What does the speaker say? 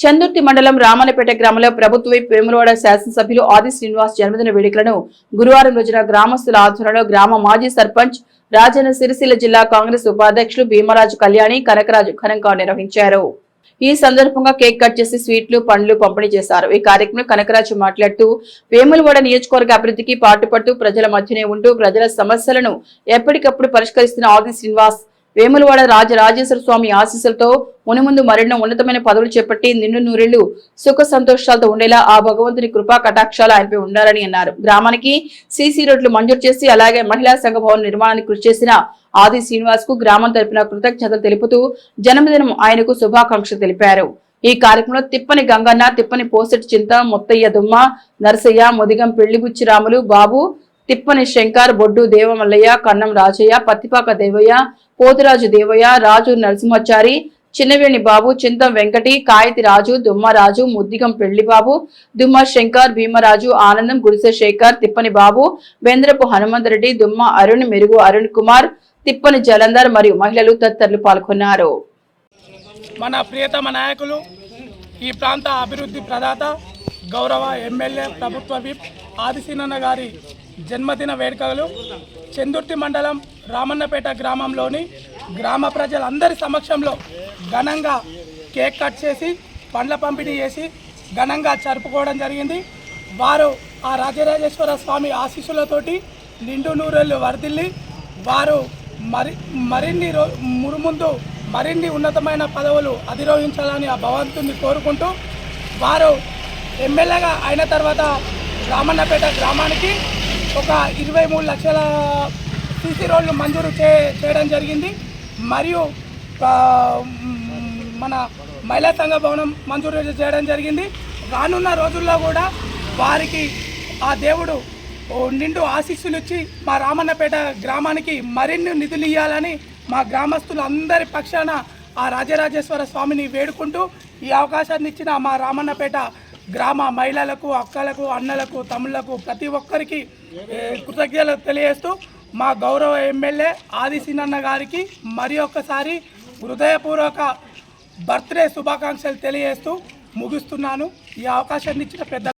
చందుర్తి మండలం రామన్నపేట గ్రామంలో ప్రభుత్వ విప్ శాసనసభ్యులు ఆది శ్రీనివాస్ జన్మదిన వేడుకలను గురువారం రోజున గ్రామస్తుల ఆధ్వర్యంలో గ్రామ మాజీ సర్పంచ్ రాజన్న సిరిసిల్ల జిల్లా కాంగ్రెస్ ఉపాధ్యక్షులు భీమరాజు కళ్యాణి కనకరాజు ఘనంగా నిర్వహించారు. ఈ సందర్భంగా కేక్ కట్ చేసి స్వీట్లు పండ్లు పంపిణీ చేశారు. ఈ కార్యక్రమంలో కనకరాజు మాట్లాడుతూ వేములవాడ నియోజకవర్గ అభివృద్ధికి పాటుపడుతూ ప్రజల మధ్యనే ఉంటూ ప్రజల సమస్యలను ఎప్పటికప్పుడు పరిష్కరిస్తున్న ఆది శ్రీనివాస్ వేములవాడ రాజరాజేశ్వర స్వామి ఆశీస్సులతో మునిముందు మరెన్నో ఉన్నతమైన పదవులు చేపట్టి నిండు నూరేళ్ళు సుఖ సంతోషాలతో ఉండేలా ఆ భగవంతుని కృపా కటాక్షాలు ఆయనపై ఉండాలని అన్నారు. గ్రామానికి సీసీ రోడ్లు మంజూరు చేసి అలాగే మహిళా సంఘ భవన నిర్మాణానికి కృషి చేసిన ఆది శ్రీనివాస్కు గ్రామం తరపున కృతజ్ఞతలు తెలుపుతూ జన్మదినం ఆయనకు శుభాకాంక్షలు తెలిపారు. ఈ కార్యక్రమంలో తిప్పని గంగన్న తిప్పని పోసెట్ చింత ముత్తయ్య దుమ్మ నరసయ్య ముదిగం పెళ్ళిబుచ్చి రాములు బాబు తిప్పని శంకర్ బొడ్డు దేవమల్లయ్య కన్నం రాజయ్య పత్తిపాక దేవయ్య పోతురాజు దేవయ్య రాజు నరసింహచారి చిన్నవేణి బాబు చింతం వెంకటి కాయతి రాజు దుమ్మరాజు ముద్దిగం పెళ్ళిబాబు దుమ్మ శంకర్ భీమరాజు ఆనందం గుడిసె శేఖర్ తిప్పని బాబు వేంద్రపు హనుమంతరెడ్డి దుమ్మ అరుణ్ మెరుగు అరుణ్ కుమార్ తిప్పని జలంధర్ మరియు మహిళలు తదితరులు పాల్గొన్నారు. మన ప్రియతమ నాయకులు ఈ ప్రాంత అభివృద్ధి ప్రదాత గౌరవ ఎమ్మెల్యే ప్రభుత్వ విప్ ఆదిశీనన్న గారి జన్మదిన వేడుకలు. చందుర్తి మండలం రామన్నపేట గ్రామంలోని గ్రామ ప్రజలందరి సమక్షంలో ఘనంగా కేక్ కట్ చేసి పండ్ల పంపిణీ చేసి ఘనంగా జరుపుకోవడం జరిగింది. వారు ఆ రాజరాజేశ్వర స్వామి ఆశీస్సులతోటి నిండు నూరెళ్ళు వరదిల్లి వారు మరి మరిన్ని రో మురుముందు మరిన్ని ఉన్నతమైన పదవులు అధిరోహించాలని ఆ భగవంతుని కోరుకుంటూ వారు ఎమ్మెల్యేగా అయిన తర్వాత రామన్నపేట గ్రామానికి ఒక ఇరవై మూడు లక్షల సీసీ రోడ్లు మంజూరు చే చేయడం జరిగింది. మరియు మన మహిళా సంఘ భవనం మంజూరు చేయడం జరిగింది. రానున్న రోజుల్లో కూడా వారికి ఆ దేవుడు నిండు ఆశీస్సులు ఇచ్చి మా రామన్నపేట గ్రామానికి మరిన్ని నిధులు ఇవ్వాలని మా గ్రామస్తులు అందరి పక్షాన ఆ రాజరాజేశ్వర స్వామిని వేడుకుంటూ ఈ అవకాశాన్ని ఇచ్చిన మా రామన్నపేట గ్రామ మహిళలకు అక్కలకు అన్నలకు తమ్ముళ్ళకు ప్రతి ఒక్కరికి కృతజ్ఞతలు తెలియజేస్తూ మా గౌరవ ఎమ్మెల్యే ఆదిశీనన్న గారికి మరి ఒక్కసారి హృదయపూర్వక బర్త్డే శుభాకాంక్షలు తెలియజేస్తూ ముగిస్తున్నాను. ఈ అవకాశాన్ని ఇచ్చిన పెద్ద